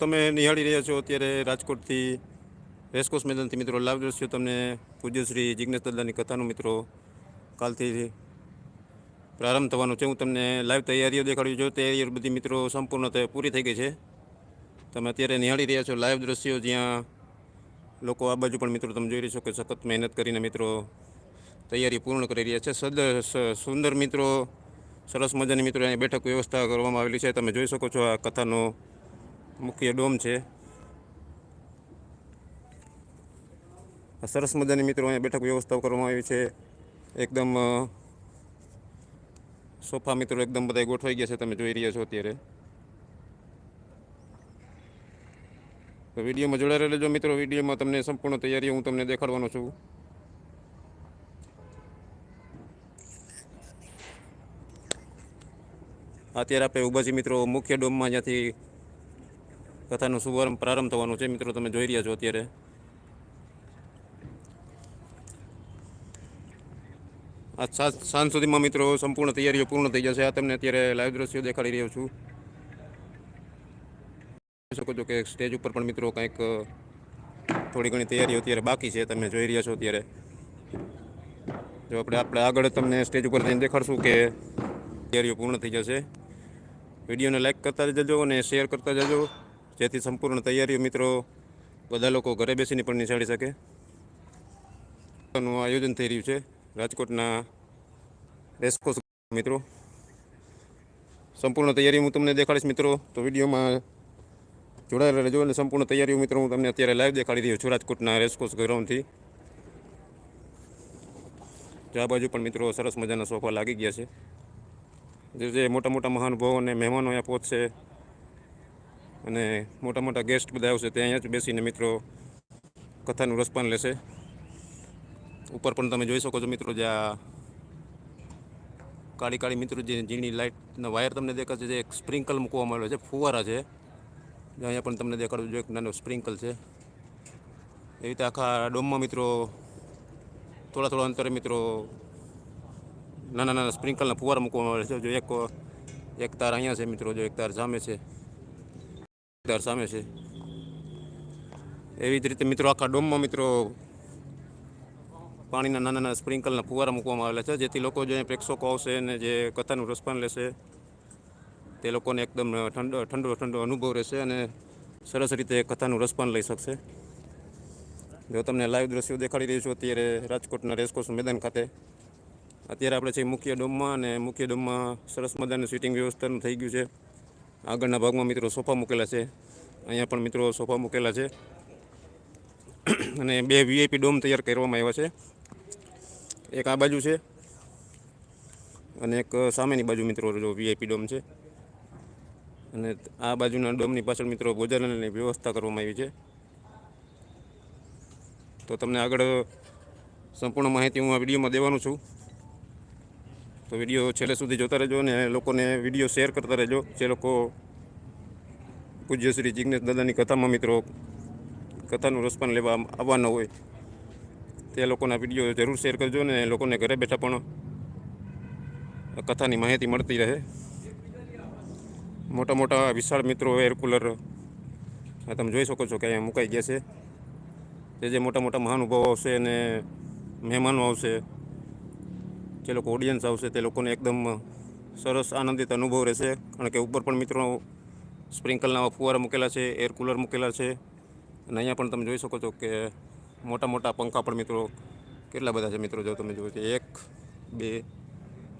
તમે નિહાળી રહ્યા છો અત્યારે રાજકોટથી રેસકોર્સ મેદાનથી મિત્રો લાઈવ દ્રશ્યો તમને પૂજ્ય શ્રી જિજ્ઞેશ દલ્લાની કથાનું મિત્રો કાલથી પ્રારંભ થવાનો છે. હું તમને લાઈવ તૈયારીઓ દેખાડ્યું છું. તૈયારીઓ બધી મિત્રો સંપૂર્ણ પૂરી થઈ ગઈ છે. તમે અત્યારે નિહાળી રહ્યા છો લાઈવ દ્રશ્યો જ્યાં લોકો આ બાજુ પણ મિત્રો તમે જોઈ શકો સખત મહેનત કરીને મિત્રો તૈયારી પૂર્ણ કરી રહ્યા છે. સદ સુંદર મિત્રો સરસ મજાની મિત્રો અહીંયા બેઠક વ્યવસ્થા કરવામાં આવેલી છે. તમે જોઈ શકો છો આ કથાનો મુખ્ય ડોમ છે. સરસ મજાની મિત્રો અહીંયા બેઠક વ્યવસ્થા કરવામાં આવી છે. એકદમ સોફા મિત્રો એકદમ બધા ગોઠવાઈ ગયા છે તમે જોઈ રહ્યા છો અત્યારે. તો વિડીયોમાં જોડાયેલા રહેજો મિત્રો, વિડીયોમાં તમને સંપૂર્ણ તૈયારી હું તમને દેખાડવાનો છું. અત્યારે આપણે છીએ મિત્રો મુખ્ય ડોમમાં જ્યાંથી કથાનો શુભારંભ પ્રારંભ થવાનો છે. મિત્રો, તમે જોઈ રહ્યા છો અત્યારે. આ સાંજ સાંજ સુધીમાં, મિત્રો, સંપૂર્ણ તૈયારીઓ પૂર્ણ થઈ જશે. આ તમને અત્યારે લાઈવ દ્રશ્યો દેખાડી રહ્યો છું. જોઈ શકો છો કે સ્ટેજ ઉપર પણ, મિત્રો, કંઈક થોડી ઘણી તૈયારીઓ અત્યારે બાકી છે. તમે જોઈ રહ્યા છો અત્યારે. જો આપણે આપણે આગળ તમને સ્ટેજ ઉપર જઈને દેખાડશું કે તૈયારીઓ પૂર્ણ થઈ જશે. વિડીયોને લાઈક કરતા જજો અને શેર કરતા જજો. જેથી સંપૂર્ણ તૈયારીઓ મિત્રો બધા લોકો ઘરે બેસીને પણ નિશાળી શકે. નું આયોજન થઈ રહ્યું છે રાજકોટના રેસકોર્સ મિત્રો. સંપૂર્ણ તૈયારી હું તમને દેખાડીશ મિત્રો. તો વિડીયોમાં જોડાયેલા રહેજો અને સંપૂર્ણ તૈયારીઓ મિત્રો હું તમને અત્યારે લાઈવ દેખાડી રહ્યો છું રાજકોટના રેસકોર્સ ગ્રાઉન્ડથી. આ બાજુ પણ મિત્રો સરસ મજાના સોફા લાગી ગયા છે. જે મોટા મોટા મહાનુભાવો અને મહેમાનો અહીંયા પહોંચશે. અને મોટા મોટા ગેસ્ટ બધા આવશે તે અહીંયા જ બેસીને મિત્રો કથાનું રસપાન લેશે. ઉપર પણ તમે જોઈ શકો છો મિત્રો જે આ કાળી કાળી મિત્રો જે ઝીણી લાઇટના વાયર તમને દેખાશે, જે એક સ્પ્રિંકલ મૂકવામાં આવ્યો છે, ફુવારા છે. અહીંયા પણ તમને દેખાડું જો એક નાનો સ્પ્રિંકલ છે. એવી રીતે આખા ડોમમાં મિત્રો થોડા થોડા અંતરે મિત્રો નાના નાના સ્પ્રિંકલના ફુવારા મૂકવામાં આવે છે. જો એક એક તાર અહીંયા છે મિત્રો, જો એક તાર સામે છે. એક સામે છે. એવી જ રીતે મિત્રો આખા ડોમમાં મિત્રો પાણીના નાના નાના સ્પ્રિંકલના ફુવારા મૂકવામાં આવેલા છે, જેથી લોકો જે પ્રેક્ષકો આવશે અને જે કથાનું રસપાન લેશે, તે લોકોને એકદમ ઠંડો ઠંડો ઠંડો અનુભવ રહેશે અને સરસ રીતે કથાનું રસપાન લઈ શકશે. જો તમને લાઈવ દ્રશ્યો દેખાડી રહ્યું છું, અત્યારે રાજકોટના રેસકોર્સ મેદાન ખાતે. અત્યારે આપણે છે મુખ્ય ડોમમાં અને મુખ્ય ડોમમાં સરસ મજાનું સીટિંગ વ્યવસ્થાનું થઈ ગયું છે. આગળના ભાગમાં મિત્રો સોફા મૂકેલા છે. અહીંયા પણ મિત્રો સોફા મૂકેલા છે. અને બે વીઆઈપી ડોમ તૈયાર કરવામાં આવ્યા છે. એક આ બાજુ છે અને એક સામેની બાજુ મિત્રો જો વીઆઈપી ડોમ છે. અને આ બાજુના ડોમની પાછળ મિત્રો ભોજનાલયની વ્યવસ્થા કરવામાં આવી છે. તો તમને આગળ સંપૂર્ણ માહિતી હું આ વિડીયોમાં દેવાનું છું. તો વીડિયો છેલ્લે સુધી જોતા રહેજો અને લોકોને વીડિયો શેર કરતા રહેજો. જે લોકો પૂજ્ય શ્રી જિજ્ઞેશ દાદાની કથામાં મિત્રો કથાનું રસપાન લેવા આવવાના હોય, તે લોકોના વીડિયો જરૂર શેર કરજો ને લોકોને ઘરે બેઠા પણ કથાની માહિતી મળતી રહે. મોટા મોટા વિશાળ મિત્રો એર કુલર તમે જોઈ શકો છો કે અહીંયા મુકાઈ ગયા છે. જે જે મોટા મોટા મહાનુભાવો આવશે અને મહેમાનો આવશે જે લોકો ઓડિયન્સ આવશે, તે લોકોને એકદમ સરસ આનંદિત અનુભવ રહેશે. કારણ કે ઉપર પણ મિત્રો સ્પ્રિંકલના ફુવારા મૂકેલા છે, એર કુલર મૂકેલા છે. અને અહીંયા પણ તમે જોઈ શકો છો કે મોટા મોટા પંખા પણ મિત્રો કેટલા બધા છે મિત્રો, જો તમે જુઓ છો. એક, બે,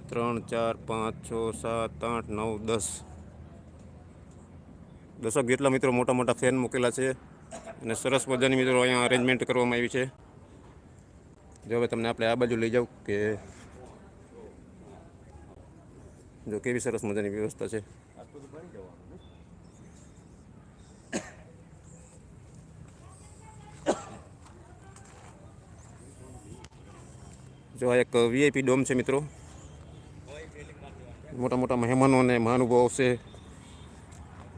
ત્રણ, ચાર, પાંચ, છ, સાત, આઠ, નવ, દસ. દસક જેટલા મિત્રો મોટા મોટા ફેન મૂકેલા છે. અને સરસ મજાની મિત્રો અહીંયા અરેન્જમેન્ટ કરવામાં આવી છે. જો હવે તમને આપણે આ બાજુ લઈ જાઉં કે જો કેવી સરસ મજાની વ્યવસ્થા છે. જો આ એક વીઆઈપી ડોમ છે મિત્રો. મોટા મોટા મહેમાનો અને મહાનુભાવો આવશે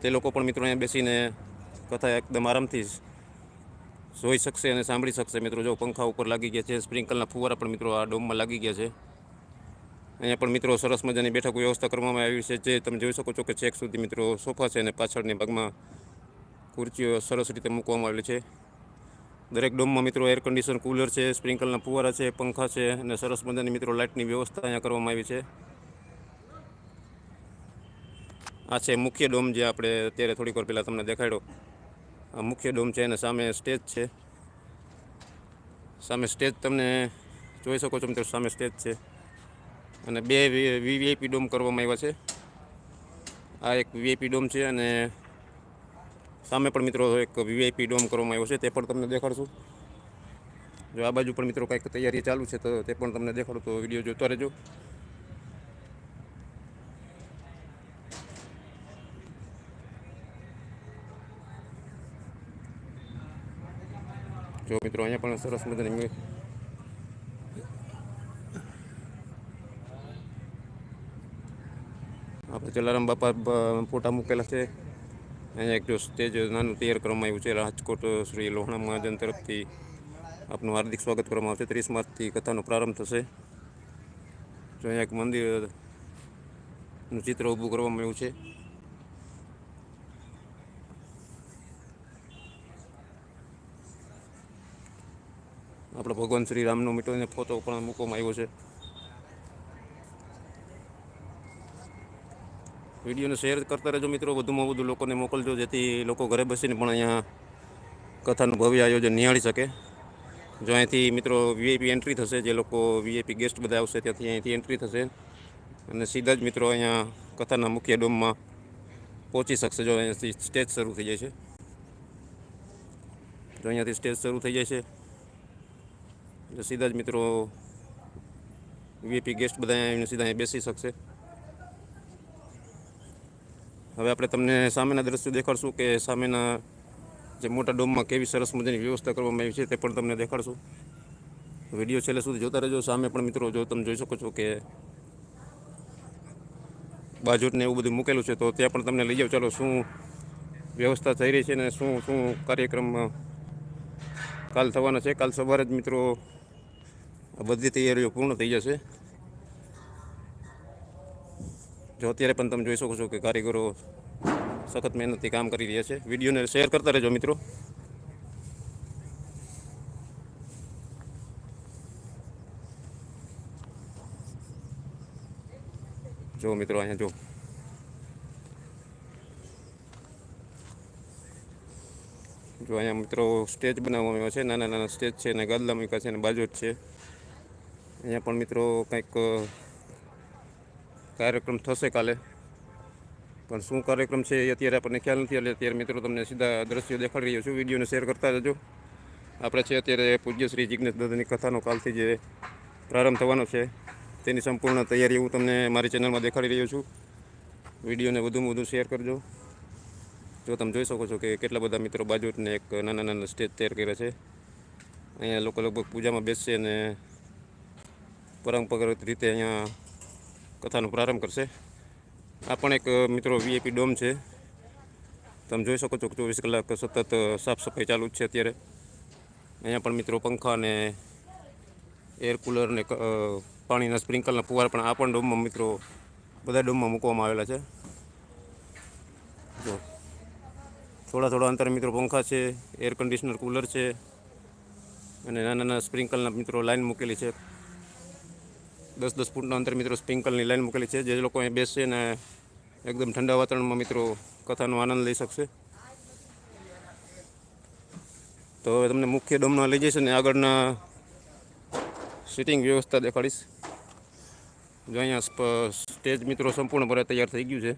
તે લોકો પણ મિત્રો અહીંયા બેસીને કથા એકદમ આરામથી જોઈ શકશે અને સાંભળી શકશે મિત્રો. જો પંખા ઉપર લાગી ગયા છે, સ્પ્રિંકલના ફુવારા પણ મિત્રો આ ડોમમાં લાગી ગયા છે. અહીંયા પણ મિત્રો સરસ મજાની બેઠક વ્યવસ્થા કરવામાં આવી છે. જે તમે જોઈ શકો છો કે છેક સુધી મિત્રો સોફા છે અને પાછળની ભાગમાં ખુરચીઓ સરસ રીતે મૂકવામાં આવેલી છે. દરેક ડોમમાં મિત્રો એર કન્ડિશન કુલર છે સ્પ્રિંકલના ફુવારા છે, પંખા છે અને સરસ મજાની મિત્રો લાઇટની વ્યવસ્થા અહીંયા કરવામાં આવી છે. આ છે મુખ્ય ડોમ જે આપણે અત્યારે થોડીક વાર પહેલાં તમને દેખાડ્યો. આ મુખ્ય ડોમ છે અને સામે સ્ટેજ છે. સામે સ્ટેજ તમને જોઈ શકો છો મિત્રો, સામે સ્ટેજ છે. અને બે વીવીઆઈપી ડોમ કરવામાં આવ્યા છે. આ એક વીઆઈપી ડોમ છે અને સામે પણ મિત્રો એક વીવીઆઈપી ડોમ કરવામાં આવ્યો છે, તે પણ તમને દેખાડશું. જો આ બાજુ પણ મિત્રો કંઈક તૈયારી ચાલુ છે, તો તે પણ તમને દેખાડું, તો વીડિયો જોતા રહેજો. જો મિત્રો, અહીંયા પણ સરસ મજાની આપણે જલારામ બાપા ફોટા મૂકેલા છે. અહીંયા એક જો સ્ટેજ નાનું તૈયાર કરવામાં આવ્યું છે, રાજકોટ શ્રી લોહણા મહાજન તરફથી. આપનું હાર્દિક સ્વાગત કરવામાં આવશે. ત્રીસ માર્ચથી કથાનો પ્રારંભ થશે. જો અહીંયા એક મંદિરનું ચિત્ર ઊભું કરવામાં આવ્યું છે. આપણે ભગવાન શ્રી રામનો મીઠોને ફોટો પણ મૂકવામાં આવ્યો છે. વિડીયોને શેર કરતા રહેજો મિત્રો. વધુમાં વધુ લોકોને મોકલજો, જેથી લોકો ઘરે બેસીને પણ અહીંયા કથાનું ભવ્ય આયોજન નિહાળી શકે. જો અહીંથી મિત્રો વીઆઈપી એન્ટ્રી થશે, જે લોકો વીઆઈપી ગેસ્ટ બધા આવશે, ત્યાંથી અહીંથી એન્ટ્રી થશે. અને સીધા જ મિત્રો અહીંયા કથાના મુખ્ય ડોમમાં પહોંચી શકશે, જો અહીંયાથી સ્ટેજ શરૂ થઈ જાય છે. જો અહીંયાથી સ્ટેજ શરૂ થઈ જાય છે, એટલે સીધા જ મિત્રો વીઆઈપી ગેસ્ટ બધા અહીંયા સીધા અહીંયા બેસી શકશે. હવે આપણે તમને સામેના દ્રશ્યો દેખાડશું કે સામેના જે મોટા ડોમમાં કેવી સરસ મજાની વ્યવસ્થા કરવામાં આવી છે તે પણ તમને દેખાડશું. વીડિયો છેલ્લે સુધી જોતા રહેજો. સામે પણ મિત્રો જો તમે જોઈ શકો છો કે બાજુટને એવું બધું મૂકેલું છે તો ત્યાં પણ તમને લઈ જાઓ. ચાલો, શું વ્યવસ્થા થઈ રહી છે ને શું શું કાર્યક્રમ કાલ થવાના છે? કાલ સવારે જ મિત્રો બધી તૈયારીઓ પૂર્ણ થઈ જશે. જો અત્યારે પણ તમે જોઈ શકો છો કે કારીગરો સખત મહેનતથી કામ કરી રહ્યા છે. વિડીયોને શેર કરતા રહેજો મિત્રો. જો મિત્રો અહીંયા જો. જો અહીંયા મિત્રો સ્ટેજ બનાવવામાં આવ્યો છે. નાના નાના સ્ટેજ છે અને ગાદલા મૂક્યા છે અને બાજુ જ છે. અહીંયા પણ મિત્રો કંઈક કાર્યક્રમ થશે કાલે. પણ શું કાર્યક્રમ છે એ અત્યારે આપણને ખ્યાલ નથી. એટલે અત્યારે મિત્રો તમને સીધા દ્રશ્યો દેખાડી રહ્યો છું. વિડીયોને શેર કરતા જજો આપણે છે અત્યારે પૂજ્ય શ્રી જિજ્ઞેશ દાદાની કથાનો કાલથી જે પ્રારંભ થવાનો છે, તેની સંપૂર્ણ તૈયારી હું તમને મારી ચેનલમાં દેખાડી રહ્યો છું. વિડીયોને વધુમાં વધુ શેર કરજો. જો તમે જોઈ શકો છો કે કેટલા બધા મિત્રો બાજુને એક નાના નાના સ્ટેજ તૈયાર કર્યા છે. અહીંયા લોકો લગભગ પૂજામાં બેસશે અને પરંપરાગત રીતે અહીંયા કથાનો પ્રારંભ કરશે. આ પણ એક મિત્રો વીઆઈપી ડોમ છે. તમે જોઈ શકો છો કે ચોવીસ કલાક સતત સાફ સફાઈ ચાલુ જ છે અત્યારે. અહીંયા પણ મિત્રો પંખા અને એર કુલર ને પાણીના સ્પ્રિંકલના ફુવાર પણ આ પણ ડોમમાં મિત્રો બધા ડોમમાં મૂકવામાં આવેલા છે. જો. થોડા થોડા અંતરે મિત્રો પંખા છે એર કન્ડિશનર કુલર છે અને નાના નાના સ્પ્રિંકલના મિત્રો લાઈન મૂકેલી છે. દસ દસ ફૂટના અંતર મિત્રો સ્પ્રિંકલની લાઈન મૂકેલી છે. જે લોકો અહીં બેસશે ને એકદમ ઠંડા વાતાવરણમાં મિત્રો કથાનો આનંદ લઈ શકશે. તો હવે તમને મુખ્ય ડોમમાં લઈ જઈશ ને આગળના સિટિંગ વ્યવસ્થા દેખાડીશ. જો અહીંયા સ્ટેજ મિત્રો સંપૂર્ણપણે તૈયાર થઈ ગયું છે.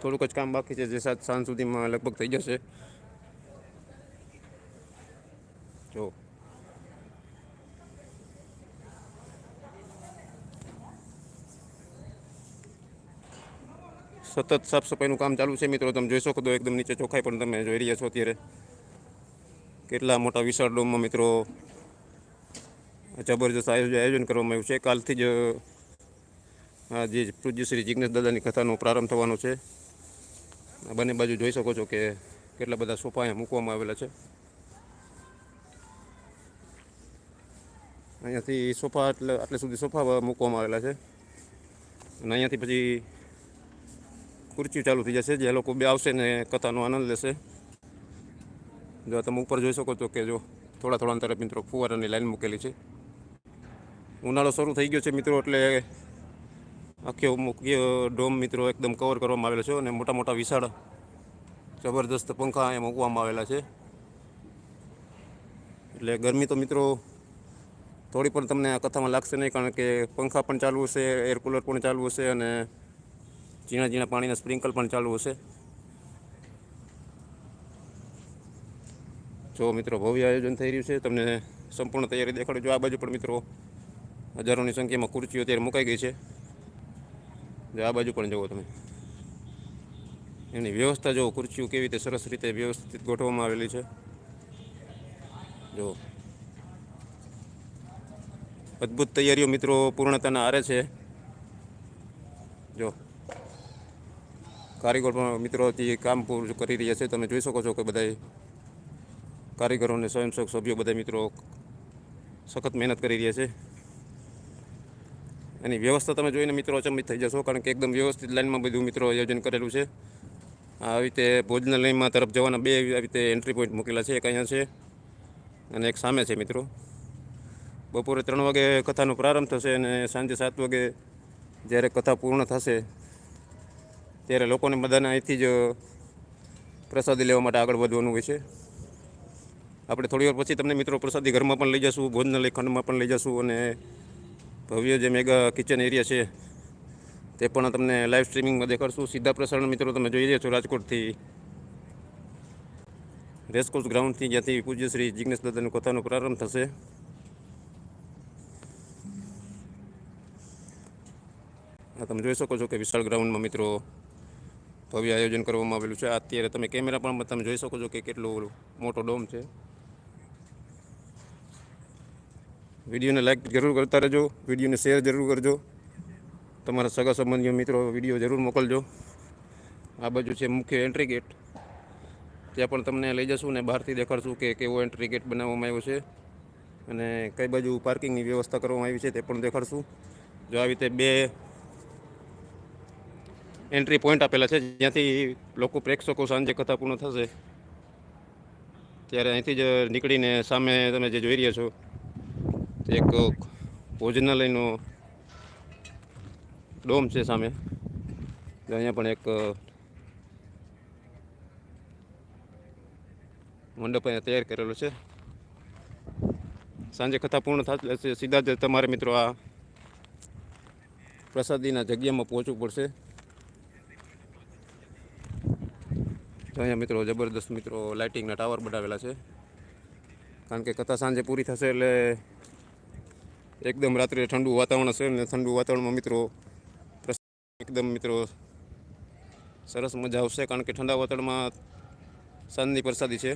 થોડુંક જ કામ બાકી છે. જે સાત સાંજ સુધીમાં લગભગ થઈ જશે. જો સતત સાફ સફાઈનું કામ ચાલુ છે. મિત્રો, તમે જોઈ શકો તો એકદમ નીચે ચોખ્ખાઈ પણ તમે જોઈ રહ્યા છો અત્યારે. કેટલા મોટા વિશાળ ડોમમાં મિત્રો જબરજસ્ત આયોજન કરવામાં આવ્યું છે. કાલથી જ, આ જે પૂજ્ય શ્રી જિજ્ઞેશ દાદાની કથાનો પ્રારંભ થવાનો છે. આ બંને બાજુ જોઈ શકો છો કે કેટલા બધા સોફા અહીંયા મૂકવામાં આવેલા છે. અહીંયાથી સોફા એટલે આટલે સુધી સોફા મૂકવામાં આવેલા છે. અને અહીંયાથી પછી ખુરચી ચાલુ થઈ જશે, જે લોકો બે આવશે ને કથાનો આનંદ લેશે. જો તમે ઉપર જોઈ શકો છો કે જો થોડા થોડા અંતરે મિત્રો ફુવારાની લાઈન મૂકેલી છે. ઉનાળો શરૂ થઈ ગયો છે મિત્રો, એટલે આખો મુખ્ય ડોમ મિત્રો એકદમ કવર કરવામાં આવેલો છે અને મોટા મોટા વિશાળ જબરદસ્ત પંખા એ મૂકવામાં આવેલા છે. એટલે ગરમી તો મિત્રો થોડી પણ તમને આ કથામાં લાગશે નહીં, કારણ કે પંખા પણ ચાલુ હશે એર કુલર પણ ચાલુ હશે અને ઝીણા ઝીણા પાણીના સ્પ્રિંકલ પણ ચાલુ હશે. જો મિત્રો ભવ્ય આયોજન થઈ રહ્યું છે, તમને સંપૂર્ણ તૈયારી દેખાડું જો આ બાજુ પણ મિત્રો હજારોની સંખ્યામાં ખુરશીઓ અત્યારે મુકાઈ ગઈ છે. જો આ બાજુ પણ જુઓ તમે. એની વ્યવસ્થા જો ખુરશીઓ કેવી રીતે સરસ રીતે વ્યવસ્થિત ગોઠવવામાં આવેલી છે. જો અદ્ભુત તૈયારીઓ મિત્રો પૂર્ણતાના આરે છે. જો કારીગર પણ મિત્રો કામ પૂરું કરી રહ્યા છે, તમે જોઈ શકો છો કે બધા કારીગરો અને સ્વયંસેવક સભ્યો બધા મિત્રો સખત મહેનત કરી રહ્યા છે. એની વ્યવસ્થા તમે જોઈને મિત્રો અચંબિત થઈ જશો, કારણ કે એકદમ વ્યવસ્થિત લાઇનમાં બધું મિત્રો આયોજન કરેલું છે. આવી રીતે ભોજનાલયમાં તરફ જવાના બે આવી રીતે એન્ટ્રી પોઈન્ટ મૂકેલા છે, એક અહીંયા છે અને એક સામે છે મિત્રો. બપોરે ત્રણ વાગે કથાનો પ્રારંભ થશે અને સાંજે સાત વાગે જ્યારે કથા પૂર્ણ થશે ત્યારે લોકોને બધાને અહીંથી જ પ્રસાદી લેવા માટે આગળ વધવાનું હોય છે. આપણે થોડી વાર પછી તમને મિત્રો પ્રસાદી ઘરમાં પણ લઈ જશું, ભોજનાલય ખંડમાં પણ લઈ જશું અને ભવ્ય જે મેગા કિચન એરિયા છે તે પણ તમને લાઈવ સ્ટ્રીમિંગમાં દેખાડશું. સીધા પ્રસારણ મિત્રો તમે જોઈ રહ્યા છો રાજકોટથી. રેસકોર્સ ગ્રાઉન્ડથી જ્યાંથી પૂજ્ય શ્રી જિગ્નેશ દાદાની કથાનો પ્રારંભ થશે. તમે જોઈ શકો છો કે વિશાળ ગ્રાઉન્ડમાં મિત્રો ભવ્ય આયોજન કરવામાં આવેલું છે. અત્યારે તમે કેમેરા પણ તમે જોઈ શકો છો કે કેટલો મોટો ડોમ છે. વિડીયોને લાઈક જરૂર કરતા રહેજો. વિડીયોને શેર જરૂર કરજો. તમારા સગા સંબંધીઓ, મિત્રો, વીડિયો જરૂર મોકલજો. આ બાજુ છે મુખ્ય એન્ટ્રી ગેટ ત્યાં પણ તમને લઈ જશું ને બહારથી દેખાડશું કે કેવો એન્ટ્રી ગેટ બનાવવામાં આવ્યો છે. અને કઈ બાજુ પાર્કિંગની વ્યવસ્થા કરવામાં આવી છે તે પણ દેખાડશું. જો આવી રીતે બે એન્ટ્રી પોઈન્ટ આપેલા છે, જ્યાંથી લોકો પ્રેક્ષકો સાંજે કથા પૂર્ણ થશે. ત્યારે અહીંથી જ નીકળીને સામે તમે જે જોઈ રહ્યા છો એક ભોજનાલયનો ડોમ છે સામે. અહીંયા પણ એક મંડપ અહીંયા તૈયાર કરેલો છે. સાંજે કથા પૂર્ણ થશે સીધા જ તમારે મિત્રો આ પ્રસાદીના જગ્યામાં પહોંચવું પડશે. તો અહીંયા મિત્રો જબરદસ્ત મિત્રો લાઇટિંગના ટાવર બનાવેલા છે. કારણ કે કથા સાંજે પૂરી થશે એટલે એકદમ રાત્રે ઠંડુ વાતાવરણ હશે ને ઠંડુ વાતાવરણમાં મિત્રો એકદમ મિત્રો સરસ મજા આવશે કારણ કે ઠંડા વાતાવરણમાં સાંજની પ્રસાદી છે.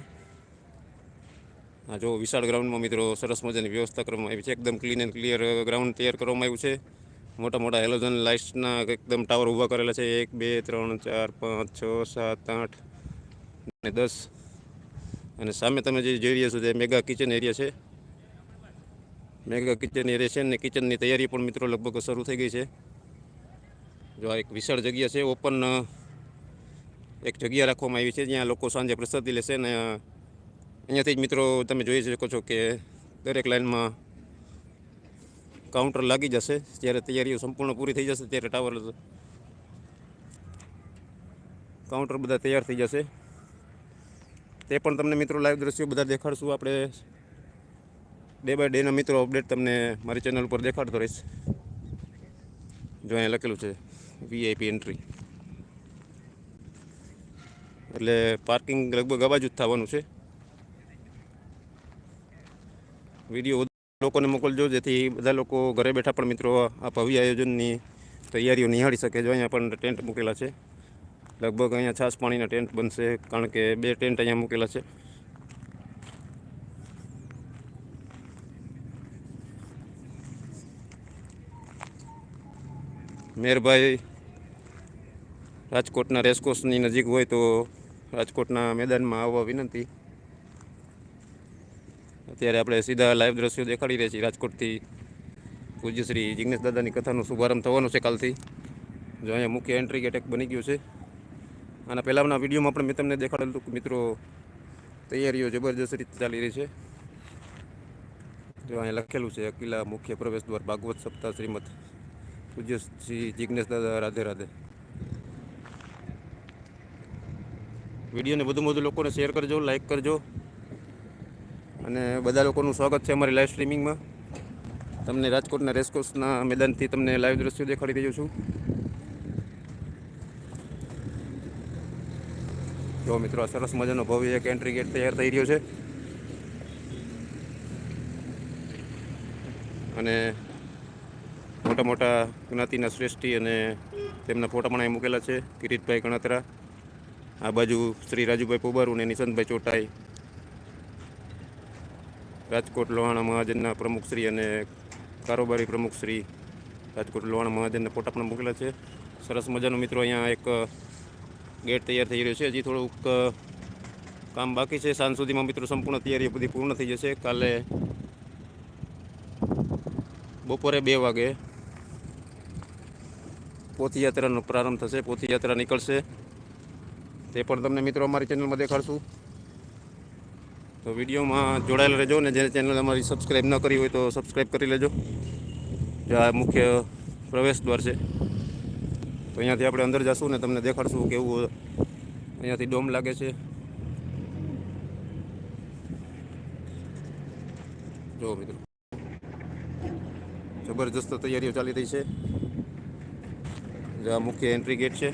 હા જો વિશાળ ગ્રાઉન્ડમાં મિત્રો સરસ મજાની વ્યવસ્થા કરવામાં આવી છે. એકદમ ક્લીન એન્ડ ક્લિયર ગ્રાઉન્ડ તૈયાર કરવામાં આવ્યું છે. મોટા મોટા હેલોજન લાઇટ્સના એકદમ ટાવર ઊભા કરેલા છે. એક, બે, ત્રણ, ચાર, પાંચ, છ, સાત, આઠ અને દસ. અને સામે તમે જે જોઈ રહ્યા છો તે મેગા કિચન એરિયા છે. મેગા કિચન એરિયા છે ને કિચનની તૈયારી પણ મિત્રો લગભગ શરૂ થઈ ગઈ છે. જો આ એક વિશાળ જગ્યા છે, ઓપન એક જગ્યા રાખવામાં આવી છે જ્યાં લોકો સાંજે પ્રસાદી લેશે અને અહીંયાથી જ મિત્રો તમે જોઈ શકો છો કે દરેક લાઇનમાં કાઉન્ટર લાગી જશે. જ્યારે તૈયારીઓ સંપૂર્ણ પૂરી થઈ જશે ત્યારે ટાવર કાઉન્ટર બધા તૈયાર થઈ જશે. તે પણ તમને મિત્રો લાઈવ દ્રશ્યો બધા દેખાડશું. આપણે ડે બાય ડેના મિત્રો અપડેટ તમને મારી ચેનલ ઉપર દેખાડતો રહીશ. જો અહીંયા લખેલું છે વીઆઈપી એન્ટ્રી એટલે પાર્કિંગ લગભગ અબાજુ જ થવાનું છે. વીડિયો લોકોને મોકલજો, જેથી બધા લોકો ઘરે બેઠા પણ મિત્રો આ ભવ્ય આયોજનની તૈયારીઓ નિહાળી શકે, જો અહીંયા પણ ટેન્ટ મૂકેલા છે. લગભગ અહીંયા છાસ પાણીના ટેન્ટ બનશે, કારણ કે બે ટેન્ટ અહીંયા મૂકેલા છે. મેરભાઈ રાજકોટના રેસકોર્સની નજીક હોય તો રાજકોટના મેદાનમાં આવવા વિનંતી. અત્યારે આપણે સીધા લાઈવ દ્રશ્યો દેખાડી રહ્યા છીએ રાજકોટથી પૂજ્ય શ્રી જિગ્નેશ દાદાની કથાનો શુભારંભ થવાનો છે કાલથી. જો અહીંયા મુખ્ય એન્ટ્રી ગેટ એક બની ગયું છે. આના પહેલાંના વિડીયોમાં પણ મેં તમને દેખાડેલું હતું મિત્રો, તૈયારીઓ જબરજસ્ત રીતે ચાલી રહી છે. જો અહીંયા લખેલું છે કિલ્લા મુખ્ય પ્રવેશ દ્વાર, ભાગવત સપ્તાહ, શ્રીમદ પૂજ્ય શ્રી જિજ્ઞેશ દાદા, રાધે રાધે. વિડીયોને વધુમાં વધુ લોકોને શેર કરજો લાઇક કરજો. અને બધા લોકોનું સ્વાગત છે અમારી લાઈવ સ્ટ્રીમિંગમાં તમને રાજકોટના રેસકોર્સના મેદાનથી તમને લાઈવ દ્રશ્યો દેખાડી રહ્યો છું. જો મિત્રો સરસ મજાનો ભવ્ય એક એન્ટ્રી ગેટ તૈયાર થઈ રહ્યો છે. અને મોટા મોટા જ્ઞાતિના શ્રેષ્ઠી અને તેમના ફોટા પણ અહીં મૂકેલા છે. કિરીટભાઈ કણાત્રા આ બાજુ શ્રી રાજુભાઈ પોબારુ અને નિશંતભાઈ ચોટાઈ, રાજકોટ લોહાણા મહાજનના પ્રમુખશ્રી અને કારોબારી પ્રમુખશ્રી રાજકોટ લોહાણા મહાજનના ફોટા પણ મૂકેલા છે. સરસ મજાનો મિત્રો, અહીંયા એક ગેટ તૈયાર થઈ રહ્યો છે. હજી થોડુંક કામ બાકી છે. સાંજ સુધીમાં મિત્રો સંપૂર્ણ તૈયારીઓ બધી પૂર્ણ થઈ જશે. કાલે બપોરે બે વાગે પોથયાત્રાનો પ્રારંભ થશે. પોથયાત્રા નીકળશે. તે પણ તમને મિત્રો અમારી ચેનલમાં દેખાડશું. તો વિડીયોમાં જોડાયેલા રહેજો ને જેને ચેનલ અમારી સબસ્ક્રાઈબ ન કરી હોય તો સબસ્ક્રાઈબ કરી લેજો. આ મુખ્ય પ્રવેશ દ્વાર છે. તો અહીંયાથી આપણે અંદર જશું ને તમને દેખાડશું કેવું અહીંયાથી ડોમ લાગે છે. જો મિત્રો. જબરજસ્ત તૈયારીઓ ચાલી રહી છે. જે આ મુખ્ય એન્ટ્રી ગેટ છે.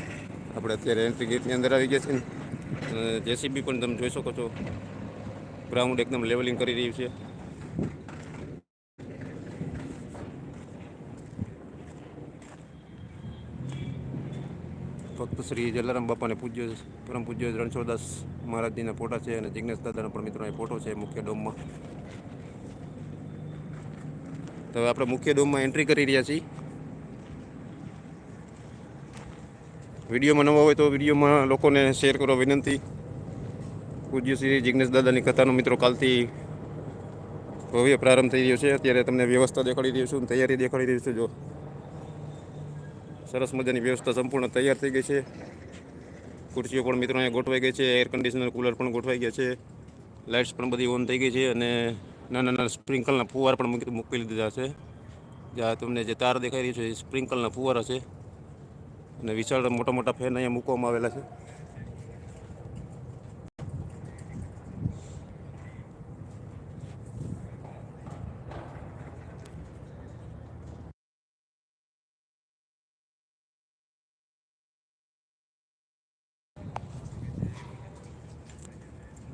આપણે અત્યારે એન્ટ્રી ગેટની અંદર આવી ગયા અને જેસીબી પણ તમે જોઈ શકો છો. ગ્રાઉન્ડ એકદમ લેવલિંગ કરી રહ્યું છે. શ્રી જલારામ બાપાને પૂજ્ય પરમ પૂજ્ય રણછોડદાસ મહારાજજીના ફોટા છે અને જિજ્ઞેશ દાદાના પણ મિત્રોના ફોટો છે મુખ્ય ડોમમાં. તો આપણે મુખ્ય ડોમમાં એન્ટ્રી કરી રહ્યા છીએ. વિડીયોમાં નવા હોય તો વિડીયોમાં લોકોને શેર કરો વિનંતી. પૂજ્ય શ્રી જિજ્ઞેશ દાદાની કથાનો મિત્રો કાલથી ભવ્ય પ્રારંભ થઈ રહ્યો છે. અત્યારે તમને વ્યવસ્થા દેખાડી રહ્યો છું, તૈયારી દેખાડી રહ્યું છું. જો સરસ મજાની વ્યવસ્થા સંપૂર્ણ તૈયાર થઈ ગઈ છે. ખુરશીઓ પણ મિત્રો અહીંયા ગોઠવાઈ ગઈ છે એર કન્ડિશનર કુલર પણ ગોઠવાઈ ગયા છે. લાઇટ્સ પણ બધી ઓન થઈ ગઈ છે અને નાના નાના સ્પ્રિંકલના ફુવાર પણ મૂકી દીધા છે. જ્યાં તમને જે તાર દેખાઈ રહી છે, એ સ્પ્રિંકલના ફુવારા છે. અને વિશાળ મોટા મોટા ફેન અહીંયા મૂકવામાં આવેલા છે.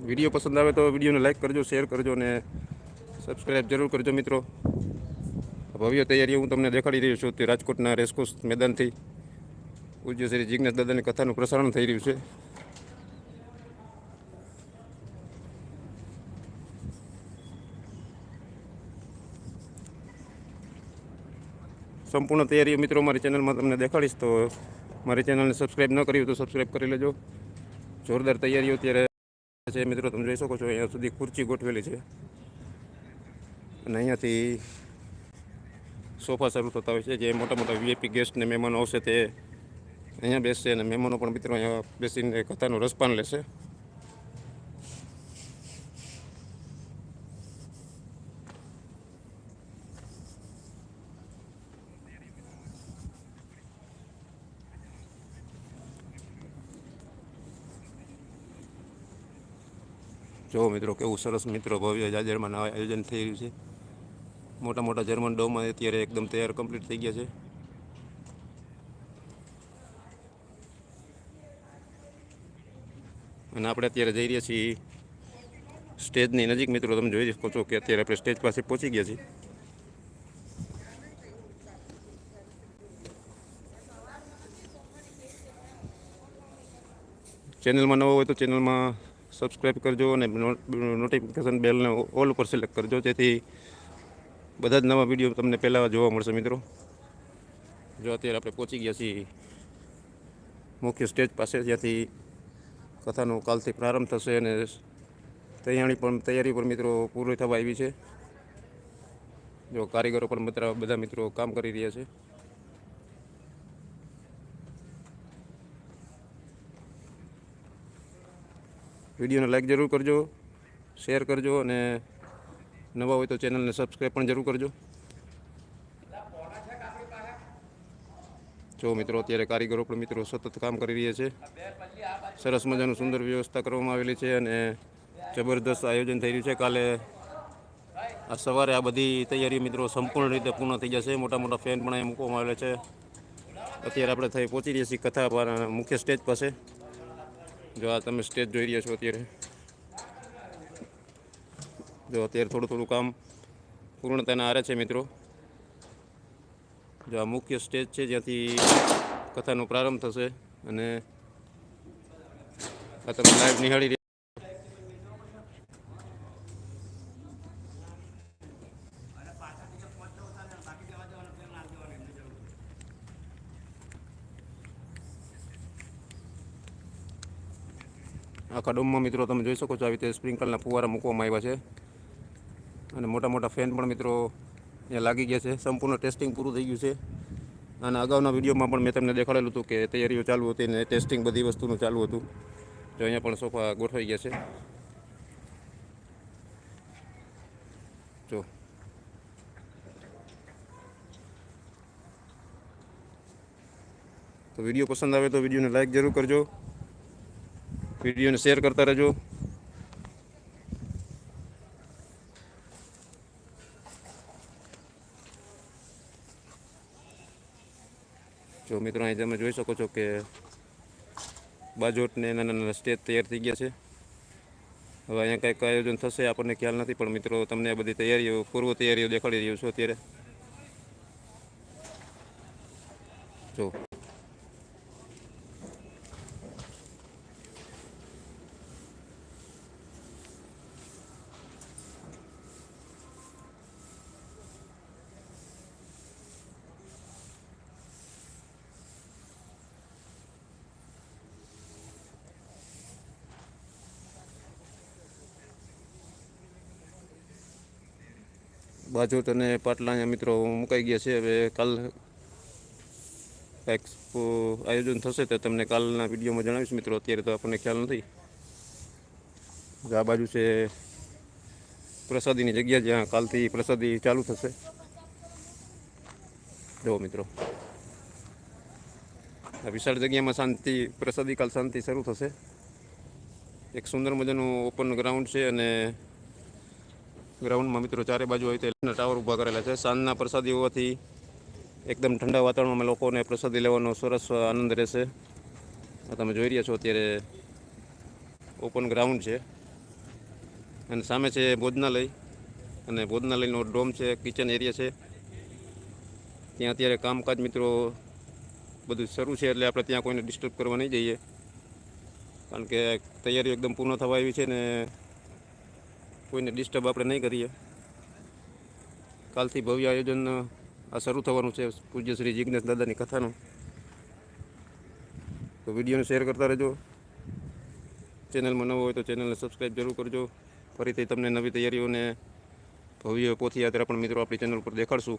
વીડિયો પસંદ આવે તો વિડીયોને લાઈક કરજો, શેર કરજો અને સબસ્ક્રાઈબ જરૂર કરજો મિત્રો. ભવ્ય તૈયારી હું તમને દેખાડી રહ્યો છું. તે રાજકોટના રેસકોર્સ મેદાનથી પૂજ્ય શ્રી જિજ્ઞાસ દાદાની કથાનું પ્રસારણ થઈ રહ્યું છે. સંપૂર્ણ તૈયારીઓ મિત્રો મારી ચેનલમાં તમને દેખાડીશ તો મારી ચેનલને સબસ્ક્રાઈબ ન કરી તો સબસ્ક્રાઈબ કરી લેજો. જોરદાર તૈયારીઓ અત્યારે છે મિત્રો, તમે જોઈ શકો છો, અહીંયા સુધી ખુરચી ગોઠવેલી છે. અને અહીંયાથી સોફા શરૂ થતા હોય છે, જે મોટા મોટા વીઆઈપી ગેસ્ટ ને મહેમાનો આવશે તે અહીંયા બેસશે. અને મહેમાનો પણ મિત્રો અહીંયા બેસીને કથાનું રસપાન લેશે. જો મિત્રો કેવું સરસ મિત્રો ભવ્ય જાજરમાં આયોજન થઈ રહ્યું છે. મોટા મોટા જર્મન ડોમાં અત્યારે એકદમ તૈયાર કમ્પ્લીટ થઈ ગયા છે. અને આપણે અત્યારે જઈ રહ્યા છીએ સ્ટેજની નજીક. મિત્રો, તમે જોઈ શકો છો કે અત્યારે આપણે સ્ટેજ પાસે પહોંચી ગયા છીએ. ચેનલમાં નવો હોય તો ચેનલમાં સબસ્ક્રાઈબ કરજો અને નોટિફિકેશન બેલને ઓલ ઉપર સિલેક્ટ કરજો. જેથી બધા જ નવા વીડિયો તમને પહેલાં જોવા મળશે મિત્રો. જો અત્યારે આપણે પહોંચી ગયા છીએ મુખ્ય સ્ટેજ પાસે, જ્યાંથી કથાનો કાલથી પ્રારંભ થશે અને તૈયારી પણ તૈયારી પણ મિત્રો પૂરી થવા આવી છે. જો કારીગરો પણ બધા બધા મિત્રો કામ કરી રહ્યા છે. વિડીયોને લાઈક જરૂર કરજો, શેર કરજો અને નવા હોય તો ચેનલને સબસ્ક્રાઈબ પણ જરૂર કરજો. જો મિત્રો, અત્યારે કારીગરો પણ મિત્રો સતત કામ કરી રહ્યા છે. સરસ મજાનું સુંદર વ્યવસ્થા કરવામાં આવેલી છે અને જબરદસ્ત આયોજન થઈ રહ્યું છે. કાલે આ સવારે આ બધી તૈયારી મિત્રો સંપૂર્ણ રીતે પૂર્ણ થઈ જશે. મોટા મોટા ફેન પણ અહીંયા મૂકવામાં આવેલા છે. અત્યારે આપણે થઈ પહોંચી રહ્યા છીએ કથા મુખ્ય સ્ટેજ પાસે. જો આ તમે સ્ટેજ જોઈ રહ્યા છો અત્યારે. જો અત્યારે થોડું થોડું કામ પૂર્ણતાના આરે છે મિત્રો. જો આ મુખ્ય સ્ટેજ છે જ્યાંથી કથાનો પ્રારંભ થશે અને આ તમે લાઈવ નિહાળી આખા ડોમમાં મિત્રો તમે જોઈ શકો છો આવી રીતે સ્પ્રિંકલના ફુવારા મૂકવામાં આવ્યા છે. અને મોટા મોટા ફેન પણ મિત્રો અહીંયા લાગી ગયા છે. સંપૂર્ણ ટેસ્ટિંગ પૂરું થઈ ગયું છે. અને અગાઉના વિડીયોમાં પણ મેં તમને દેખાડેલું હતું કે તૈયારીઓ ચાલુ હતી ને ટેસ્ટિંગ બધી વસ્તુનું ચાલુ હતું. જો અહીંયા પણ સોફા ગોઠવાઈ ગયા છે. જો. તો વીડિયો પસંદ આવે તો વિડીયોને લાઈક જરૂર કરજો. વિડીયોને શેર કરતા રહેજો. જો મિત્રો અહીં તમે જોઈ શકો છો કે બાજોટને નાના નાના સ્ટેજ તૈયાર થઈ ગયા છે. હવે અહીંયા કંઈક આયોજન થશે, આપણને ખ્યાલ નથી, પણ મિત્રો તમને આ બધી તૈયારીઓ, પૂર્વ તૈયારીઓ દેખાડી રહ્યો છું અત્યારે જો બાજોટ અને પાટલા મિત્રો મુકાઈ ગયા છે. હવે કાલ કંઈક આયોજન થશે તો તમને કાલના વિડીયોમાં જણાવીશ મિત્રો. અત્યારે તો આપણને ખ્યાલ નથી. આ બાજુ છે પ્રસાદીની જગ્યા જ્યાં કાલથી પ્રસાદી ચાલુ થશે. જુઓ મિત્રો. આ વિશાળ જગ્યામાં શાંતિ, પ્રસાદી કાલ શાંતિ શરૂ થશે. એક સુંદર મજાનું ઓપન ગ્રાઉન્ડ છે અને ગ્રાઉન્ડમાં મિત્રો ચારે બાજુ હોય તે ટાવર ઊભા કરેલા છે. સાંજના પ્રસાદી હોવાથી એકદમ ઠંડા વાતાવરણમાં લોકોને પ્રસાદી લેવાનો સરસ આનંદ રહેશે. તમે જોઈ રહ્યા છો અત્યારે ઓપન ગ્રાઉન્ડ છે. અને સામે છે ભોજનાલય. અને ભોજનાલયનો ડોમ છે કિચન એરિયા છે. ત્યાં અત્યારે કામકાજ મિત્રો બધું શરૂ છે એટલે આપણે ત્યાં કોઈને ડિસ્ટર્બ કરવા નહીં જઈએ. કારણ કે તૈયારીઓ એકદમ પૂર્ણ થવા આવી છે ને કોઈને ડિસ્ટર્બ આપણે નહીં કરીએ. કાલથી ભવ્ય આયોજન આ શરૂ થવાનું છે પૂજ્ય શ્રી જિજ્ઞેશ દાદાની કથાનું. તો વિડીયોને શેર કરતા રહેજો. ચેનલમાં નવો હોય તો ચેનલને સબસ્ક્રાઈબ જરૂર કરજો. ફરીથી તમને નવી તૈયારીઓને ભવ્ય પોથયાત્રા પણ મિત્રો આપણી ચેનલ પર દેખાડશું.